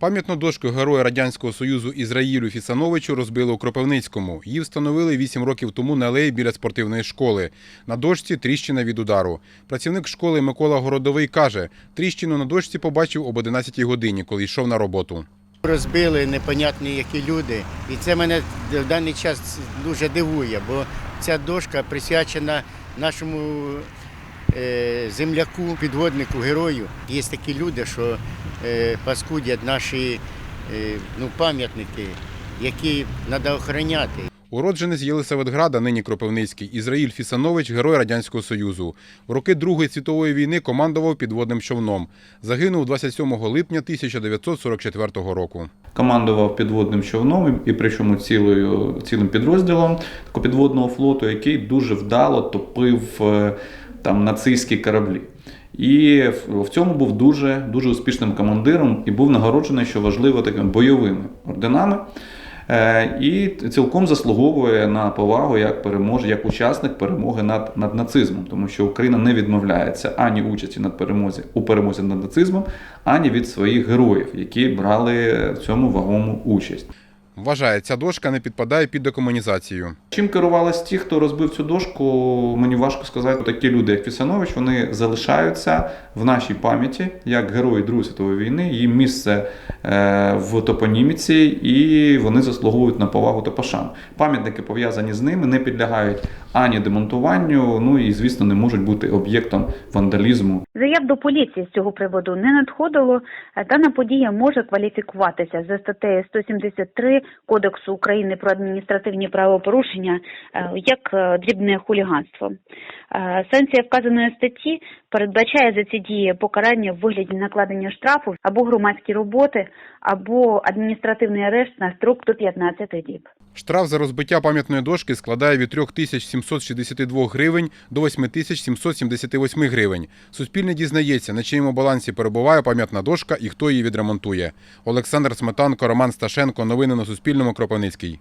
Пам'ятну дошку Героя Радянського Союзу Ізраїлю Фісановичу розбили у Кропивницькому. Її встановили 8 років тому на алеї біля спортивної школи. На дошці тріщина від удару. Працівник школи Микола Городовий каже, тріщину на дошці побачив об 11 годині, коли йшов на роботу. Розбили непонятні які люди. І це мене в даний час дуже дивує, бо ця дошка присвячена нашому е, земляку, підводнику, герою. Є такі люди, що паскудять наші е, ну, пам'ятники, які треба охороняти. Уродженець Єлисаветграда, нині Кропивницький, Ізраїль Фісанович – герой Радянського Союзу. В роки Другої світової війни командував підводним човном. Загинув 27 липня 1944 року. командував підводним човном, і причому цілою, цілим підрозділом підводного флоту, який дуже вдало топив е, там нацистські кораблі. І в цьому був дуже, дуже успішним командиром і був нагороджений, що важливо, такими бойовими орденами. Е, І цілком заслуговує на повагу як переможе, як учасник перемоги над, над нацизмом, тому що Україна не відмовляється ані участі над перемозі у перемозі над нацизмом, ані від своїх героїв, які брали в цьому вагому участь. Вважає, ця дошка не підпадає під декомунізацію. Чим керувалися ті, хто розбив цю дошку, мені важко сказати. Такі люди, як Фісанович, вони залишаються в нашій пам'яті як герої Другої світової війни. Їм місце е, в топоніміці, і вони заслуговують на повагу та пошану. Пам'ятники пов'язані з ними, не підлягають ані демонтуванню, ну і звісно не можуть бути об'єктом вандалізму Заяв до поліції з цього приводу не надходило. Е, Дана подія може кваліфікуватися за статтею 173 Кодексу України про адміністративні правопорушення е, як е, дрібне хуліганство. Санкція вказаної статті передбачає за ці дії покарання в вигляді накладення штрафу або громадські роботи, або адміністративний арешт на строк до 15 діб. Штраф за розбиття пам'ятної дошки складає від 3762 гривень до 8778 гривень. Суспільне дізнається, на чиєму балансі перебуває пам'ятна дошка і хто її відремонтує. Олександр Сметанко, Роман Сташенко. Новини на Суспільному. Кропивницький.